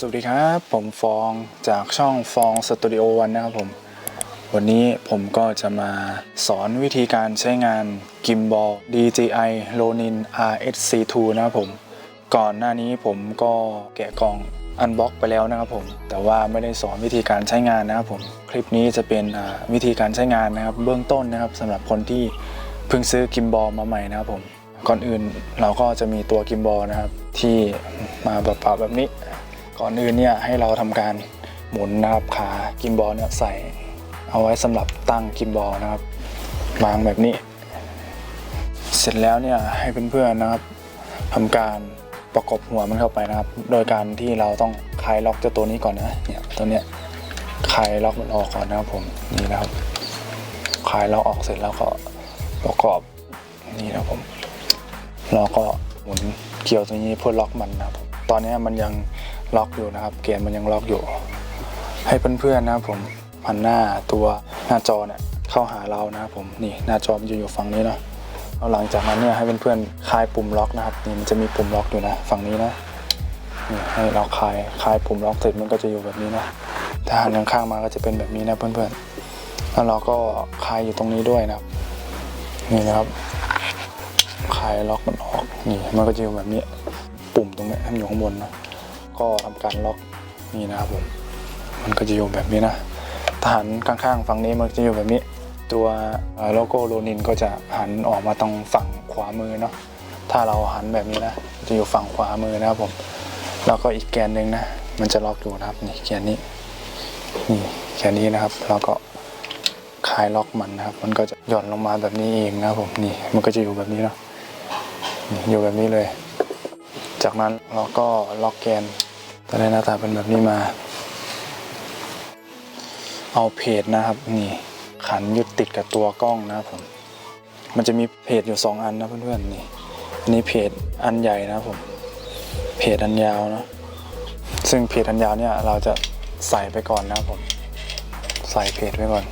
สวัสดีครับ ผมฟองจากช่องฟองสตูดิโอวันนะครับผม วันนี้ผมก็จะมาสอนวิธีการใช้งานกิมบอล DJI Ronin RSC2 นะครับผม ก่อนหน้านี้ผมก็แกะกล่องอันบ็อกไปแล้วนะครับผม แต่ว่าไม่ได้สอนวิธีการใช้งานนะครับผม คลิปนี้จะเป็นวิธีการใช้งานนะครับ เบื้องต้นนะครับสำหรับคนที่เพิ่งซื้อกิมบอลมาใหม่นะครับผม ก่อนอื่นเราก็จะมีตัวกิมบอลนะครับที่มาแบบเปล่าๆแบบนี้ ก่อนอื่นเนี่ยให้เราทำการหมุนนะครับขากิมบอลเนี่ยใส่เอาไว้สำหรับตั้งกิมบอลนะครับวางแบบนี้ เสร็จแล้วเนี่ยให้เพื่อนๆนะครับทำการประกบหัวมันเข้าไปนะครับ โดยการที่เราต้องคลายล็อกเจ้าตัวนี้ก่อนนะเนี่ยตัวเนี้ยคลายล็อกมันออกก่อนนะครับผมนี่นะครับคลายล็อกออกเสร็จแล้วก็ประกอบนี่นะครับผมเราก็หมุนเกี่ยวตัวนี้เพื่อล็อกมันนะครับผมตอนนี้มันยัง ล็อกอยู่นะครับ เกณฑ์มันยังล็อกอยู่ ให้เพื่อนๆนะครับผมหันหน้าตัวหน้าจอเนี่ยเข้าหาเรานะครับผมนี่หน้าจอมันจะอยู่ฝั่งนี้เนาะเอาหลังจากนั้นเนี่ยให้เพื่อนๆคลายปุ่มล็อกนะครับนี่มันจะมีปุ่มล็อกอยู่นะฝั่งนี้นะนี่ให้เราคลายคลายปุ่มล็อกเสร็จมันก็จะอยู่แบบนี้นะถ้าหันข้างมาก็จะเป็นแบบนี้นะเพื่อนๆแล้วเราก็คลายอยู่ตรงนี้ด้วยนะครับนี่นะครับคลายล็อกมันออกนี่มันก็จะอยู่แบบนี้ ปุ่มตรงนี้ให้มันอยู่ข้างบนนะ ก็ทำการล็อกนี่นะครับผมมันก็จะอยู่แบบนี้นะทหารข้างๆฝั่งนี้มันจะอยู่แบบนี้ ตัวโลโก้โรนินก็จะหันออกมาตรงฝั่งขวามือเนาะถ้าเราหันแบบนี้นะจะอยู่ฝั่งขวามือนะครับผมแล้วก็อีกแกนหนึ่งนะมันจะล็อกอยู่นะครับนี่แกนนี้นี่แกนนี้นะครับแล้วก็คลายล็อกมันนะครับ มันก็จะหย่อนลงมาแบบนี้เองนะครับผมนี่มันก็จะอยู่แบบนี้เนาะอยู่แบบนี้เลย จากนั้นเราก็ล็อกแกน จะได้หน้าตาเป็นแบบนี้มา เอาเพจนะครับนี่ขันยึดติดกับตัวกล้องนะครับผม มันจะมีเพจอยู่สองอันนะเพื่อนๆนี่อันนี้เพจอันใหญ่นะผม เพจอันยาวนะซึ่งเพจอันยาวเนี่ยเราจะใส่ไปก่อนนะผม ใส่เพจไว้ก่อน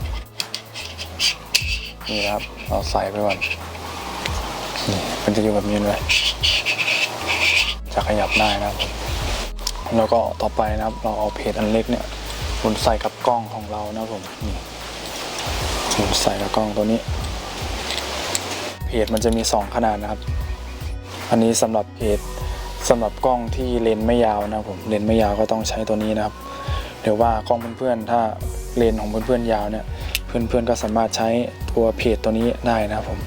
นี่ครับ เราใส่ไปก่อน นี่มันจะอยู่แบบนี้เลย จะขยับได้นะครับผม แล้วก็ต่อไปนะครับ เราเอาเพจอันเล็กเนี่ยหมุนใส่กับกล้องของเรานะผมนี่หมุนใส่กับกล้องตัวนี้ เพจมันจะมี 2 ขนาดนะครับ อันนี้สำหรับเพจสำหรับกล้องที่เลนส์ไม่ยาวนะผมเลนส์ไม่ยาวก็ต้องใช้ตัวนี้นะครับหรือว่ากล้องเพื่อนๆถ้าเลนส์ของเพื่อนๆยาวเนี่ยเพื่อนๆก็สามารถใช้ตัวเพจตัวนี้ได้นะครับผม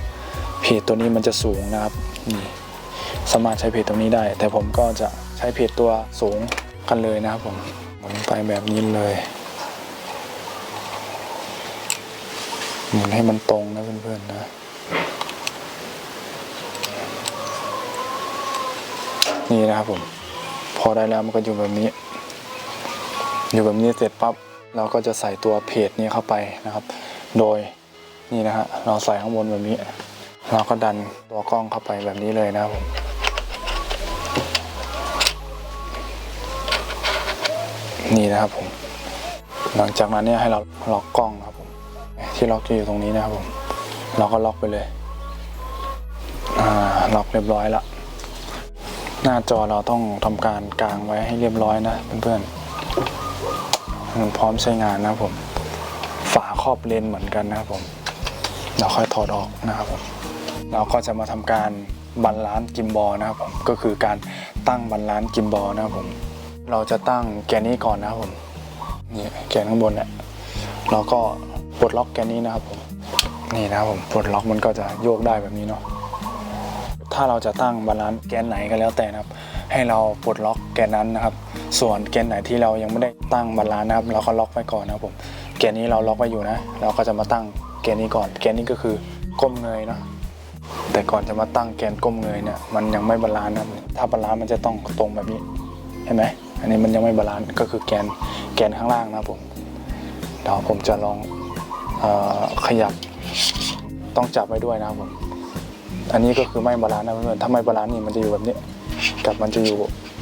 เพจตัวนี้มันจะสูงนะครับนี่สามารถใช้เพจตรงนี้ได้ แต่ผมก็จะ ใช้เพจตัวสูงกันเลยนะครับผมหมุนไปแบบนี้เลยหมุนให้มันตรงนะเพื่อนๆนะนี่นะครับผม พอได้แล้วมันก็อยู่แบบนี้ อยู่แบบนี้เสร็จปั๊บเราก็จะใส่ตัวเพจนี้เข้าไปนะครับ โดยนี่นะฮะเราใส่ข้างบนแบบนี้ เราก็ดันตัวกล้องเข้าไปแบบนี้เลยนะครับผม นี่นะครับผม หลังจากนั้นเนี่ยให้เราล็อกกล้องนะครับผม ที่ล็อกจะอยู่ตรงนี้นะครับผม เราก็ล็อกไปเลย อ่า ล็อกเรียบร้อยละ หน้าจอเราต้องทำการกางไว้ให้เรียบร้อยนะเพื่อนๆมันพร้อมใช้งานนะครับผม ฝาครอบเลนส์เหมือนกันนะครับผม เราค่อยถอดออกนะครับผม เราก็จะมาทำการบัลลานซ์กิมบอลนะครับผม ก็คือการตั้งบัลลานซ์กิมบอลนะครับผม เราจะตั้งแกนนี้ก่อนนะครับผมนี่แกนข้างบนเนี่ยเราก็ปลดล็อกแกนนี้นะครับผมนี่นะครับผมปลดล็อกมันก็จะโยกได้แบบนี้เนาะถ้าเราจะตั้งบาลานซ์แกนไหนก็แล้วแต่นะครับ ให้เราปลดล็อกแกนนั้นนะครับ ส่วนแกนไหนที่เรายังไม่ได้ตั้งบาลานซ์นะครับ เราก็ล็อกไว้ก่อนนะครับผมแกนนี้เราล็อกไว้อยู่นะ เราก็จะมาตั้งแกนนี้ก่อน แกนนี้ก็คือก้มเงยเนาะแต่ก่อนจะมาตั้งแกนก้มเงยเนี่ยมันยังไม่บาลานซ์นะถ้าบาลานซ์มันจะต้องตรงแบบนี้เห็นไหม อันนี้มันยังไม่บาลานซ์ก็คือแกนแกนข้างล่างนะผมเดี๋ยวผมจะลองอขยับต้องจับไว้ด้วยนะผมอันนี้ก็คือไม่บาลานซ์นะเพื่อนๆถ้าไม่บาลานซ์นี่มันจะอยู่แบบนี้กับมันจะอยู่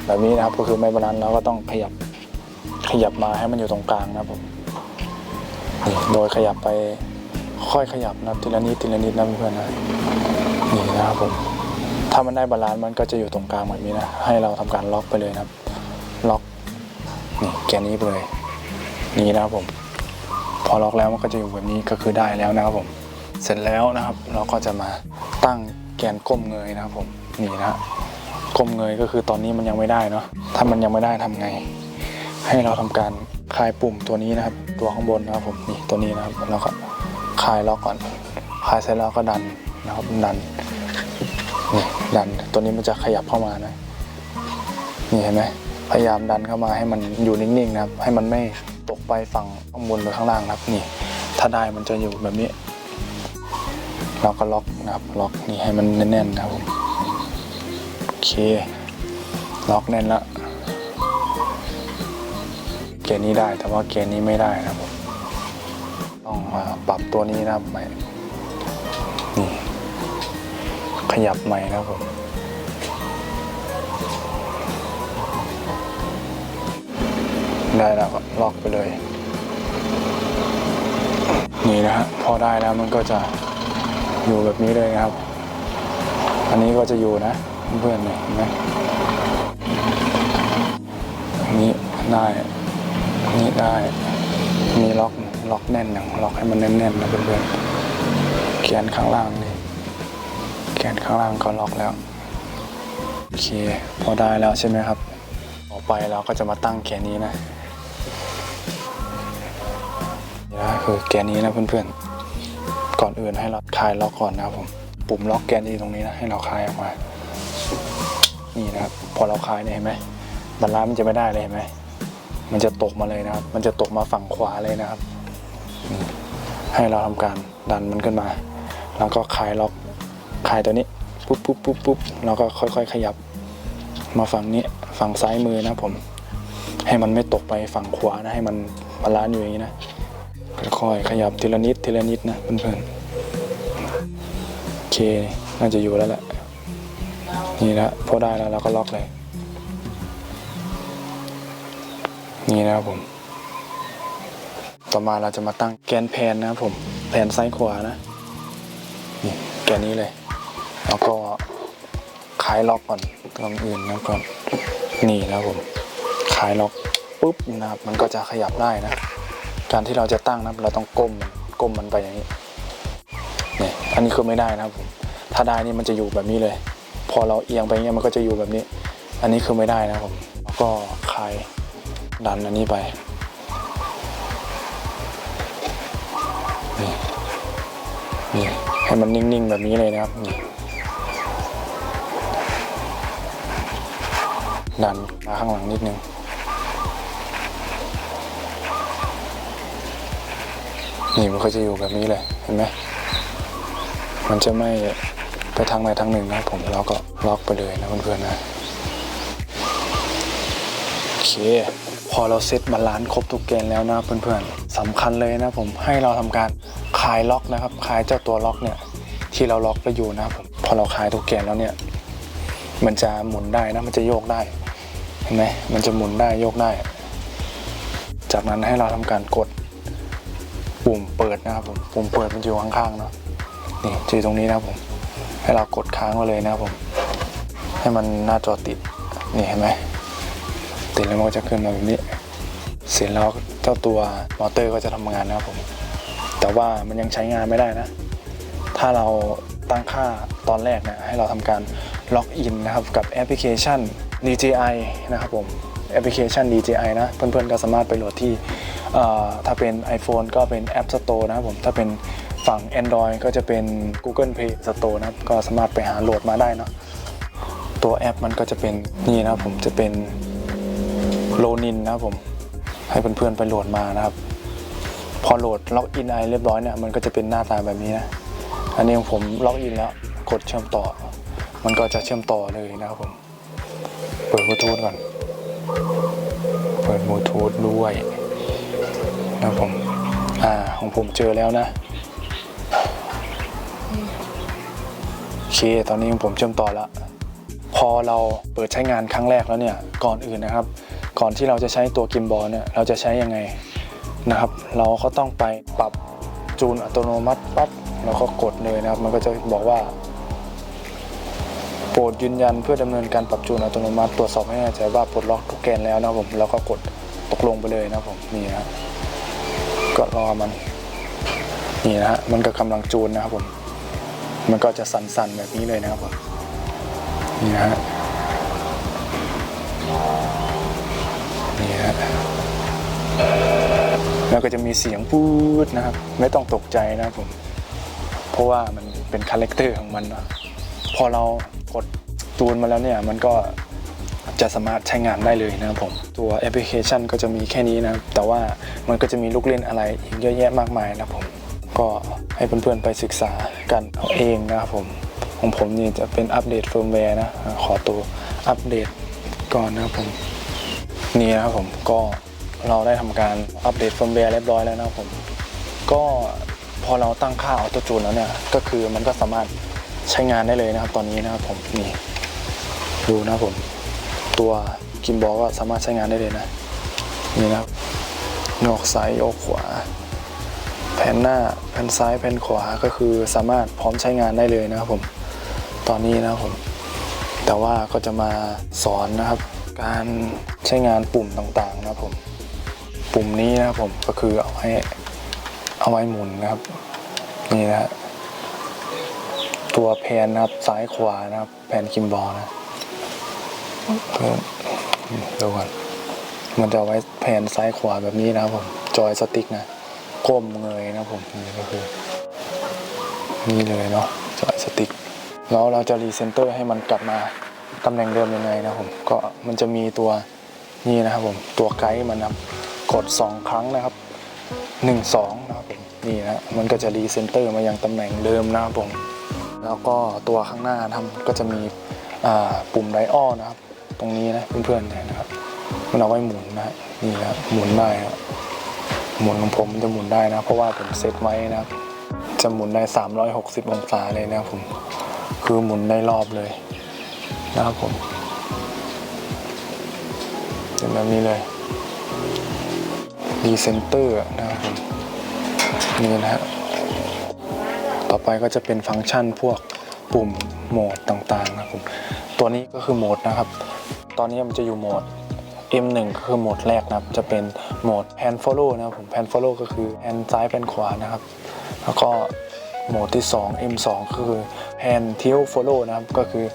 แบบนี้นะครับ ก็คือไม่บาลานซ์เราก็ต้องขยับขยับมาให้มันอยู่ตรงกลางนะผมโดยขยับไปค่อยขยับนะทีละนิดทีละนิดนะเพื่อนนะนี่นะครับผมถ้ามันได้บาลานซ์มันก็จะอยู่ตรงกลางแบบนี้นะให้เราทำการล็อกไปเลยนะครับ แกนี้เลย นี่นะครับผม พอล็อกแล้วมันก็จะอยู่แบบนี้ก็คือได้แล้วนะครับผม เสร็จแล้วนะครับ เราก็จะมาตั้งแกนก้มเงยนะครับผมนี่นะฮะก้มเงยก็คือตอนนี้มันยังไม่ได้เนาะถ้ามันยังไม่ได้ทำไง ให้เราทำการคลายปุ่มตัวนี้นะครับ ตัวข้างบนนะครับผมนี่ตัวนี้นะครับแล้วก็คลายล็อกก่อนคลายเสร็จแล้วก็ดันนะครับดันนี่ดันตัวนี้มันจะขยับเข้ามานะนี่เห็นไหม พยายามดันเข้ามาให้มันอยู่นิ่งๆนะครับ ให้มันไม่ตกไปฝั่งข้างบนหรือข้างล่างครับนี่ ถ้าได้มันจะอยู่แบบนี้ เราก็ล็อกนะครับล็อกนี่ให้มันแน่นๆนะครับผมโอเค ล็อกแน่นละเกณฑ์นี้ได้แต่ว่าเกณฑ์นี้ไม่ได้นะครับผมต้องปรับตัวนี้นะครับใหม่นี่ขยับใหม่นะครับผม ได้แล้วก็ล็อกไปเลย นี่นะฮะพอได้แล้วมันก็จะอยู่แบบนี้เลยนะครับ อันนี้ก็จะอยู่นะเพื่อนๆเนี่ยเห็นไหมนี้ได้นนี้ได้มีล็อกล็อกแน่นอย่างล็อกให้มันแน่นๆนะเพื่อนๆแขนข้างล่างนี่แขนข้างล่างก็ล็อกแล้วโอเคพอได้แล้วใช่ไหมครับ ต่อไปเราก็จะมาตั้งแขนนี้นะ คือแกนนี้นะเพื่อนๆ ก่อนอื่นให้เราคลายล็อกก่อนนะครับผม ปุ่มล็อกแกนนี้ตรงนี้นะให้เราคลายออกมา นี่นะครับ พอเราคลายเนี่ยเห็นไหมบรรลันซ์มันจะไม่ได้เลยเห็นไหม มันจะตกมาเลยนะครับ มันจะตกมาฝั่งขวาเลยนะครับ ให้เราทำการดันมันขึ้นมา แล้วก็คลายล็อก คลายตัวนี้ ปุ๊บปุ๊บปุ๊บปุ๊บแล้วก็ค่อยๆ ขยับ มาฝั่งนี้ ฝั่งซ้ายมือนะผม ให้มันไม่ตกไปฝั่งขวานะ ให้มันบาลานซ์อยู่อย่างนี้นะ ค่อยๆขยับทีละนิดทีละนิดนะเพื่อนๆโอเคน่าจะอยู่แล้วแหละนี่นะพอได้แล้วเราก็ล็อกเลย นี่นะครับผม ต่อมาเราจะมาตั้งแกนแพนนะครับผมแผนซ้ายขวานะนี่แกนนี้เลย แล้วก็คลายล็อกก่อนตรงอื่นนะก่อนนี่นะครับผมคลายล็อกปุ๊บนะครับมันก็จะขยับได้นะ การที่เราจะตั้งนะครับเราต้องก้มก้มมันไปอย่างนี้นี่อันนี้คือไม่ได้นะครับผมถ้าได้นี่มันจะอยู่แบบนี้เลย พอเราเอียงไปเงี้ยมันก็จะอยู่แบบนี้ อันนี้คือไม่ได้นะครับผมแล้วก็คลายดันอันนี้ไปนี่นี่ให้มันนิ่งๆแบบนี้เลยนะครับนี่ดันมาข้างหลังนิดนึง นี่มันก็จะอยู่แบบนี้เลยเห็นไหมมันจะไม่ไปทางใดทางหนึ่งนะผมเราก็ล็อกไปเลยนะเพื่อนๆนะโอเคพอเราเซตบาลานซ์ครบทุกเกณฑ์แล้วนะเพื่อนๆสำคัญเลยนะผมให้เราทำการคลายล็อกนะครับคลายเจ้าตัวล็อกเนี่ยที่เราล็อกไปอยู่นะผมพอเราคลายทุกเกณฑ์แล้วเนี่ยมันจะหมุนได้นะมันจะโยกได้เห็นไหมมันจะหมุนได้โยกได้ จากนั้นให้เราทำการกด ปุ่มเปิดนะครับผมปุ่มเปิดมันจะอยู่ข้างๆเนาะนี่จะอยู่ตรงนี้นะครับผม ให้เรากดค้างไว้เลยนะครับผม ให้มันหน้าจอติดนี่เห็นไหมติดแล้วมันก็จะขึ้นมาแบบนี้ เสร็จแล้วเจ้าตัวมอเตอร์ก็จะทำงานนะครับผม แต่ว่ามันยังใช้งานไม่ได้นะ ถ้าเราตั้งค่าตอนแรกนี่ยให้เราทำการล็อกอินนะครับกับแอปพลิเคชัน DJI นะครับผมแอปพลิเคชัน DJI นะ เพื่อนๆก็สามารถไปโหลดที่ ถ้าเป็น iPhone ก็เป็น App Store นะครับผมถ้าเป็นฝั่ง Android ก็จะเป็น Google Play Store นะครับก็สามารถไปหาโหลดมาได้เนาะตัวแอปมันก็จะเป็นนี่นะครับผมจะเป็นโลนินนะครับผมให้เพื่อนๆไปโหลดมานะครับ พอโหลดล็อกอินไอเรียบร้อยเนี่ยมันก็จะเป็นหน้าตาแบบนี้นะอันนี้ของผมล็อกอินแล้วกดเชื่อมต่อ มันก็จะเชื่อมต่อเลยนะครับผมเปิดบลูทูธก่อน เปิดบลูทูธด้วย นะครับผม อ่า ของผมเจอแล้วนะ โอเค ตอนนี้ของผมเชื่อมต่อแล้ว พอเราเปิดใช้งานครั้งแรกแล้วเนี่ย ก่อนอื่นนะครับ ก่อนที่เราจะใช้ตัวกิมบอลเนี่ย เราจะใช้ยังไงนะครับ เราก็ต้องไปปรับจูนอัตโนมัติปั๊บเราก็กดเลยนะครับ มันก็จะบอกว่าโปรดยืนยันเพื่อดำเนินการปรับจูนอัตโนมัติตรวจสอบให้แน่ใจว่าปลดล็อกทุกแกนแล้วนะครับผมแล้วก็กดตกลงไปเลยนะครับผมนี่นะ ก็รอมัน นี่นะฮะ มันก็กำลังจูนนะครับผม มันก็จะสั่นๆแบบนี้เลยนะครับผม นี่นะฮะ นี่ฮะ แล้วก็จะมีเสียงพูดนะครับ ไม่ต้องตกใจนะครับผม เพราะว่ามันเป็นคาแรคเตอร์ของมันนะพอเรากดจูนมาแล้วเนี่ย มันก็ จะสามารถใช้งานได้เลยนะครับผม ตัวแอปพลิเคชันก็จะมีแค่นี้นะครับ แต่ว่ามันก็จะมีลูกเล่นอะไรอีกเยอะแยะมากมายนะครับผม ก็ให้เพื่อนๆไปศึกษากันเอาเองนะครับผม ของผมนี่จะเป็นอัปเดตเฟิร์มแวร์นะ ขอตัวอัปเดตก่อนนะครับผม นี่นะครับผมก็เราได้ทำการอัปเดตเฟิร์มแวร์เรียบร้อยแล้วนะครับผม ก็พอเราตั้งค่าออโต้จูนแล้วเนี่ย ก็คือมันก็สามารถใช้งานได้เลยนะครับ ตอนนี้นะครับผมนี่ดูนะครับผม ตัวกิมบอลก็สามารถใช้งานได้เลยนะ นี่นะครับนอกซ้ายโยกขวา แผ่นหน้าแผ่นซ้ายแผ่นขวาก็คือสามารถพร้อมใช้งานได้เลยนะครับผม ตอนนี้นะครับผม แต่ว่าก็จะมาสอนนะครับ การใช้งานปุ่มต่างๆนะครับผม ปุ่มนี้นะครับผมก็คือเอาไว้เอาไว้หมุนนะครับ นี่นะตัวแผนนะครับซ้ายขวานะครับ แผ่นคิมบอลนะ เพิ่มดูก่อนมันจะไว้แผนซ้ายขวาแบบนี้นะครับผมจอยสติ๊กนะก้มเงยนะผมนี่ก็คือนี่เลยเนาะจอยสติ๊กแล้วเราจะรีเซนเตอร์ให้มันกลับมาตำแหน่งเดิมยังไงนะผมก็มันจะมีตัวนี่นะครับผมตัวไกด์มันนะกด 2 ครั้งนะครับ 1 2นะครับผมนี่นะมันก็จะรีเซนเตอร์มายังตำแหน่งเดิมนะครับผมแล้วก็ตัวข้างหน้าทำก็จะมีปุ่มไดอ้อนะครับ ตรงนี้นะเพื่อนๆนะครับ มันเอาไว้หมุนนะนี่นะหมุนได้ครับหมุนของผมมันจะหมุนได้นะ เพราะว่าผมเซตไว้นะครับ จะหมุนได้ 360 องศาเลยนะครับผมคือหมุนได้รอบเลยนะครับผมเป็นแบบนี้เลยดีเซนเตอร์นะครับผมนี่นะฮะต่อไปก็จะเป็นฟังก์ชันพวกปุ่มโหมดต่างๆนะครับผม ตัวนี้ก็คือโหมดนะครับ ตอนนี้มันจะอยู่โหมด M1 ก็คือโหมดแรกนะครับ จะเป็นโหมด Pan Follow นะครับผม Pan Follow ก็คือแ n ซ้ายแ n ขวานะครับ แล้วก็โหมดที่ 2 M2 ก็คือ Pan Tilt Follow นะครับ ก็คือ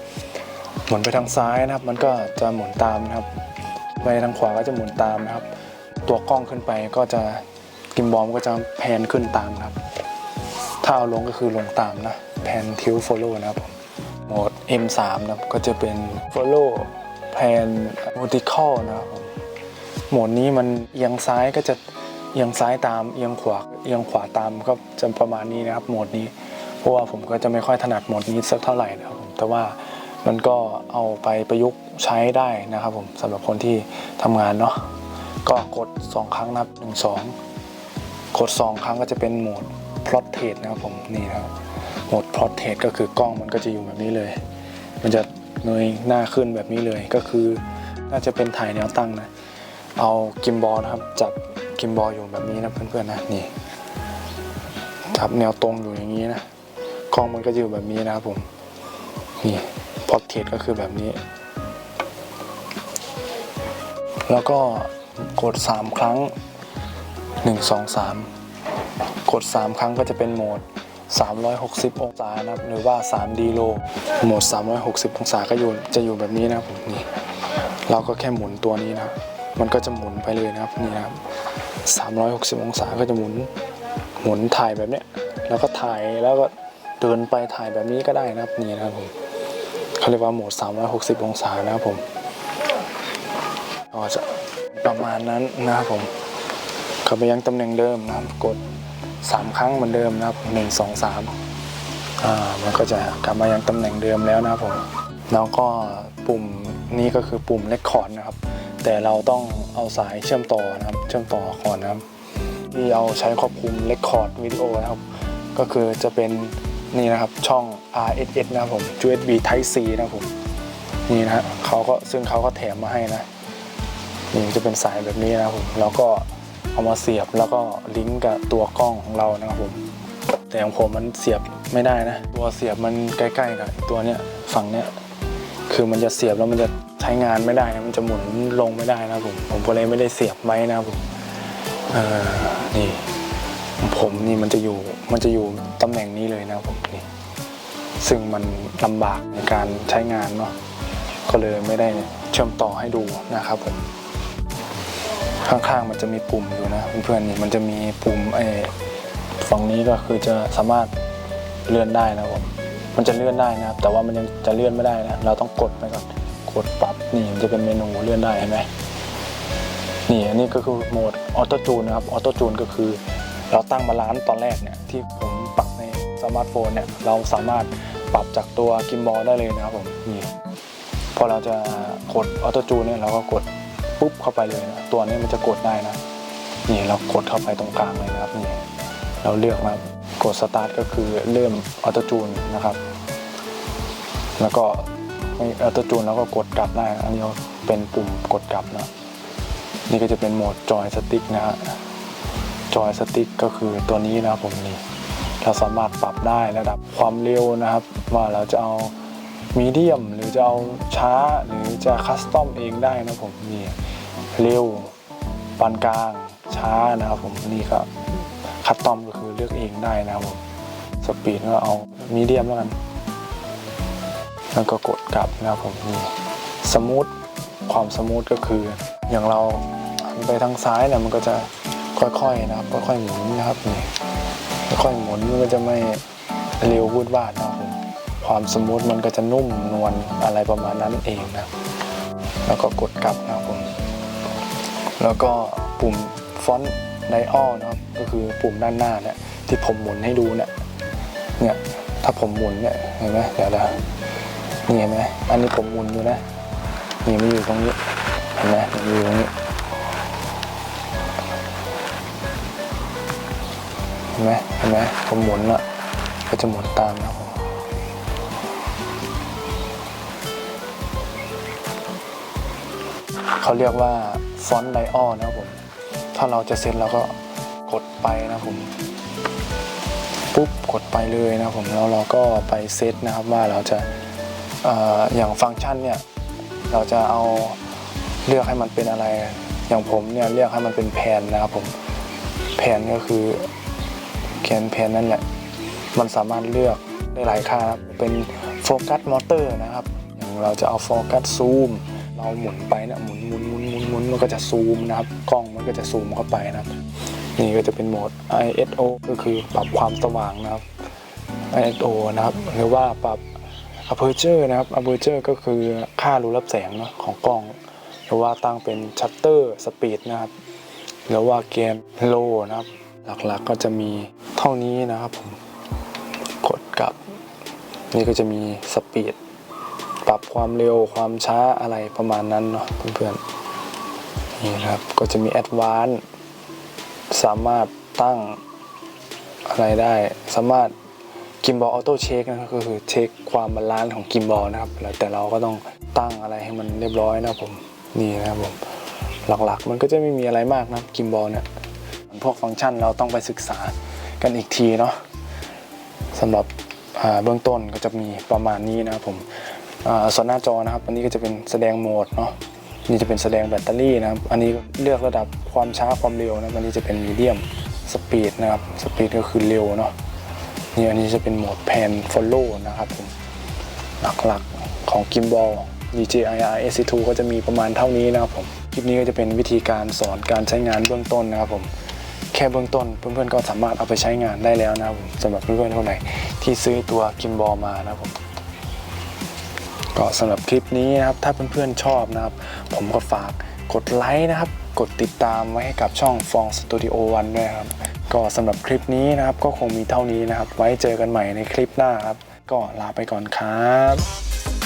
หมุนไปทางซ้ายนะครับ มันก็จะหมุนตามนะครับ ไปทางขวาก็จะหมุนตามนะครับ ตัวกล้องขึ้นไปก็จะกิมบอมก็จะแพนขึ้นตามครับ ถ้าเอาลงก็คือลงตามนะ แพนทิวโฟโล่นะครับผม M3 นะครับก็จะเป็น Follow แพน Vertical นะครับผมโหมดนี้มันเอียงซ้ายก็จะเอียงซ้ายตามเอียงขวาเอียงขวาตามก็จะประมาณนี้นะครับโหมดนี้ เพราะว่าผมก็จะไม่ค่อยถนัดโหมดนี้สักเท่าไหร่นะครับผมแต่ว่ามันก็เอาไปประยุกต์ใช้ได้นะครับผมสำหรับคนที่ทำงานเนาะก็กด 2 ครั้งนับ 1 2 กด 2 ครั้งก็จะเป็นโหมด plot t a t e นะครับผมนี่นะครับ หมด plot t a t ก็คือกล้องมันก็จะอยู่แบบนี้เลย มันจะเงยหน้าขึ้นแบบนี้เลยก็คือน่าจะเป็นถ่ายแนวตั้งนะ เอากิมบอลนะครับจับกิมบอลอยู่แบบนี้นะเพื่อนๆนะนี่จับแนวตรงอยู่อย่างนี้นะกล้องมันก็อยู่แบบนี้นะครับผมนี่ plot t a t ก็คือแบบนี้ แล้วก็กด 3 ครั้ง 1 2 3 กด 3 ครั้งก็จะเป็นโหมด 360 องศานะครับหรือว่า 3D low โหมด 360 องศาก็อยู่จะอยู่แบบนี้นะครับผมนี่เราก็แค่หมุนตัวนี้นะครับมันก็จะหมุนไปเลยนะครับนี่นะครับ360 องศาก็จะหมุนหมุนถ่ายแบบเนี้ยแล้วก็ถ่ายแล้วก็เดินไปถ่ายแบบนี้ก็ได้นะครับนี่นะครับผมเขาเรียกว่าโหมด 360 องศานะครับผมก็จะประมาณนั้นนะครับผมกลับไปยังตำแหน่งเดิมนะครับกด 3 ครั้งเหมือนเดิมนะครับ 1 2 3อ่ามันก็จะกลับมายังตำแหน่งเดิมแล้วนะครับผมแล้วก็ปุ่มนี้ก็คือปุ่มเลคคอร์ดนะครับ แต่เราต้องเอาสายเชื่อมต่อนะครับ เชื่อมต่อก่อนนะครับ ที่เอาใช้ควบคุมเลคคอร์ดวิดีโอนะครับ ก็คือจะเป็นนี่นะครับช่อง RSS นะครับผม USB Type C นะครับผมนี่นะฮะเขาก็ซึ่งเขาก็แถมมาให้นะนี่จะเป็นสายแบบนี้นะครับผมแล้วก็ เอามาเสียบแล้วก็ลิงก์กับตัวกล้องของเรานะครับผม แต่ของผมมันเสียบไม่ได้นะ ตัวเสียบมันใกล้ๆกับตัวเนี้ยฝั่งเนี้ยคือมันจะเสียบแล้วมันจะใช้งานไม่ได้นะมันจะหมุนลงไม่ได้นะผมผมก็เลยไม่ได้เสียบไว้นะผมเออนี่ ผมนี่มันจะอยู่มันจะอยู่ตำแหน่งนี้เลยนะผมนี่ซึ่งมันลำบากในการใช้งานเนาะก็เลยไม่ได้เชื่อมต่อให้ดูนะครับผม ข้างๆมันจะมีปุ่มอยู่นะเพื่อนๆนี่มันจะมีปุ่มไอ้ฝั่งนี้ก็คือจะสามารถเลื่อนได้นะครับผมมันจะเลื่อนได้นะครับ แต่ว่ามันยังจะเลื่อนไม่ได้นะ เราต้องกดไปก่อนกดปรับนี่มันจะเป็นเมนูเลื่อนได้เห็นไหมนี่อันนี้ก็คือโหมดออโต้จูนนะครับออโต้จูนก็คือ เราตั้งบาลานซ์ตอนแรกเนี่ยที่ผมปรับในสมาร์ทโฟนเนี่ยเราสามารถปรับจากตัวกิมบอลได้เลยนะครับผมนี่พอเราจะกดออโต้จูนเนี่ยเราก็กด ปุ๊บเข้าไปเลยนะตัวนี้มันจะกดได้นะนี่เรากดเข้าไปตรงกลางเลยนะครับนี่เราเลือกมากดสตาร์ทก็คือเริ่มออโตจูนนะครับ แล้วก็ออโตจูนแล้วก็กดกลับได้อันนี้เป็นปุ่มกดกลับนะนี่ก็จะเป็นโหมดจอยสติ๊กนะฮะจอยสติ๊กก็คือตัวนี้นะครับผมนี่เราสามารถปรับได้ระดับความเร็วนะครับ ว่าเราจะเอามีเดียมหรือจะเอาช้าหรือจะคัสตอมเองได้นะผมนี่ เร็วปานกลางช้านะครับผมนี่ก็คัดตอมก็คือเลือกเองได้นะครับผมสปีดก็เอามีเดียมแล้วกัน แล้วก็กดกลับนะครับผมนี่สมูทความสมูทก็คือ อย่างเราไปทางซ้ายเนี่ยมันก็จะค่อยๆนะครับค่อยๆหมุนนะครับนี่ค่อยๆหมุนมันก็จะไม่เร็ววูดวาดนะครับผมความสมูทมันก็จะนุ่มนวลอะไรประมาณนั้นเองนะ แล้วก็กดกลับนะครับผม แล้วก็ปุ่มฟอนต์ไดออลนะครับก็คือปุ่มด้านหน้าเนี่ยที่ผมหมุนให้ดูเนี่ยเนี่ยถ้าผมหมุนเนี่ยเห็นไหมเดี๋ยวนะนี่เห็นไหมอันนี้ผมหมุนอยู่นะนี่มันอยู่ตรงนี้เห็นไหมมันอยู่ตรงนี้เห็นไหมเห็นไหมผมหมุนละก็จะหมุนตามนะครับผมเขาเรียกว่า ฟอนต์ไดออนะครับผม ถ้าเราจะเซตเราก็กดไปนะครับผมปุ๊บกดไปเลยนะครับผมแล้วเราก็ไปเซตนะครับว่าเราจะออย่างฟังก์ชันเนี่ยเราจะเอาเลือกให้มันเป็นอะไร อย่างผมเนี่ยเลือกให้มันเป็นแผนนะครับผมแผนก็คือแคนแผนนั่นแหละ มันสามารถเลือกได้หลายค่านะครับเป็นโฟกัสมอเตอร์นะครับอย่างเราจะเอาโฟกัสซูมเราหมุนไปนะหมุนหมุนหมุน มุนมันก็จะซูมนะครับกล้องมันก็จะซูมเข้าไปนะครับ นี่ก็จะเป็นโหมด ISO ก็คือปรับความสว่างนะครับ ISO นะครับ หรือว่าปรับ aperture นะครับ aperture ก็คือค่ารูรับแสงนะของกล้อง หรือว่าตั้งเป็น shutter speed นะครับหรือว่าเกม low นะครับ หลักๆก็จะมีเท่านี้นะครับผมกดกลับ นี่ก็จะมี speed ปรับความเร็วความช้าอะไรประมาณนั้นเนาะเพื่อนๆ นี่นะครับ ก็จะมี advance สามารถตั้งอะไรได้ สามารถกิมบอลออโต้เช็คนะครับก็คือเช็คความบาลานซ์ของกิมบอลนะครับแล้วแต่เราก็ต้องตั้งอะไรให้มันเรียบร้อยนะผมนี่นะครับผมหลักๆ มันก็จะไม่มีอะไรมากนะกิมบอลเนี่ยพวกฟังก์ชันเราต้องไปศึกษากันอีกทีเนาะสำหรับเบื้องต้นก็จะมีประมาณนี้นะครับผมส่วนหน้าจอนะครับอันนี้ก็จะเป็นแสดงโหมดเนาะ นี่จะเป็นแสดงแบตเตอรี่นะครับ อันนี้เลือกระดับความช้าความเร็วนะอันนี้จะเป็นมีเดียมสปีดนะครับ สปีดก็คือเร็วเนาะ นี่อันนี้จะเป็นโหมดแพน follow นะครับผม หลักๆของ Gimbal DJI RS2 ก็จะมีประมาณเท่านี้นะครับผม คลิปนี้ก็จะเป็นวิธีการสอนการใช้งานเบื้องต้นนะครับผม แค่เบื้องต้นเพื่อนๆก็สามารถเอาไปใช้งานได้แล้วนะครับผมสำหรับเพื่อนๆคนไหนที่ซื้อตัว Gimbal มานะครับผม ก็สำหรับคลิปนี้นะครับถ้าเพื่อนๆชอบนะครับ ผมก็ฝากกดไลค์นะครับ กดติดตามไว้ให้กับช่องฟองสตูดิโอวันด้วยครับ ก็สำหรับคลิปนี้นะครับก็คงมีเท่านี้นะครับ ไว้เจอกันใหม่ในคลิปหน้าครับ ก็ลาไปก่อนครับ